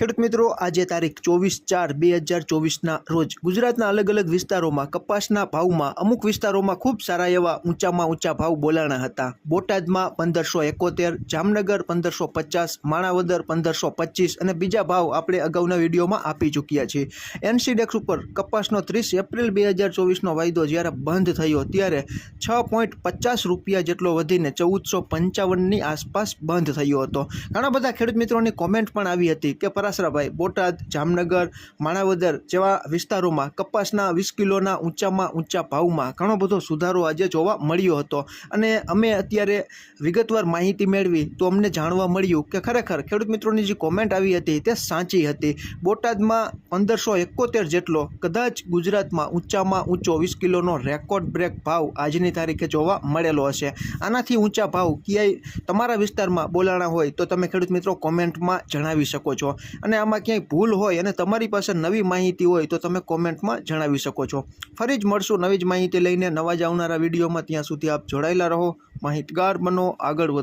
ખેડૂત મિત્રો, આજે તારીખ ચોવીસ ચાર બે હજાર ચોવીસના રોજ ગુજરાતના અલગ અલગ વિસ્તારોમાં કપાસના ભાવમાં અમુક વિસ્તારોમાં ખૂબ સારા એવા ઊંચામાં ઊંચા ભાવ બોલાણા હતા. બોટાદમાં પંદરસો એકોતેર, જામનગર પંદરસો પચાસ, માણાવદર પંદરસો પચીસ અને બીજા ભાવ આપણે અગાઉના વિડીયોમાં આપી ચૂક્યા છીએ એનસીડેક્સ ઉપર કપાસનો ત્રીસ એપ્રિલ બે હજાર ચોવીસનો વાયદો જ્યારે બંધ થયો ત્યારે છ પોઈન્ટ પચાસ રૂપિયા જેટલો વધીને ચૌદસો પંચાવનની આસપાસ બંધ થયો હતો. ઘણા બધા ખેડૂત મિત્રોની કોમેન્ટ પણ આવી હતી કે પરાસરાભાઈ બોટાદ, જામનગર, માણાવદર જેવા વિસ્તારોમાં કપાસના વીસ કિલોના ઊંચામાં ઊંચા ભાવમાં ઘણો બધો સુધારો આજે જોવા મળ્યો હતો. અને અમે અત્યારે વિગતવાર માહિતી મેળવી તો અમને જાણવા મળ્યું કે ખરેખર ખેડૂત મિત્રોની જે કોમેન્ટ આવી હતી તે સાચી હતી. બોટાદમાં પંદરસો એકોતેર જેટલો કદાચ ગુજરાતમાં ઊંચામાં ઊંચો વીસ કિલોનો રેકોર્ડ બ્રેક ભાવ આજની તારીખે જોવા મળેલો હશે. આનાથી ઊંચા ભાવ ક્યાંય તમારા વિસ્તારમાં બોલાણા હોય તો તમે ખેડૂત મિત્રો કોમેન્ટમાં જણાવી શકો છો. અને આમાં ક્યાંય ભૂલ હોય અને તમારી પાસે નવી માહિતી હોય તો તમે કોમેન્ટમાં જણાવી શકો છો. ફરી જ મળશું નવી જ માહિતી લઈને નવા જ આવનારા વિડીયોમાં. ત્યાં સુધી આપ જોડાયેલા રહો. માહિતગાર બનો, આગળ વધો.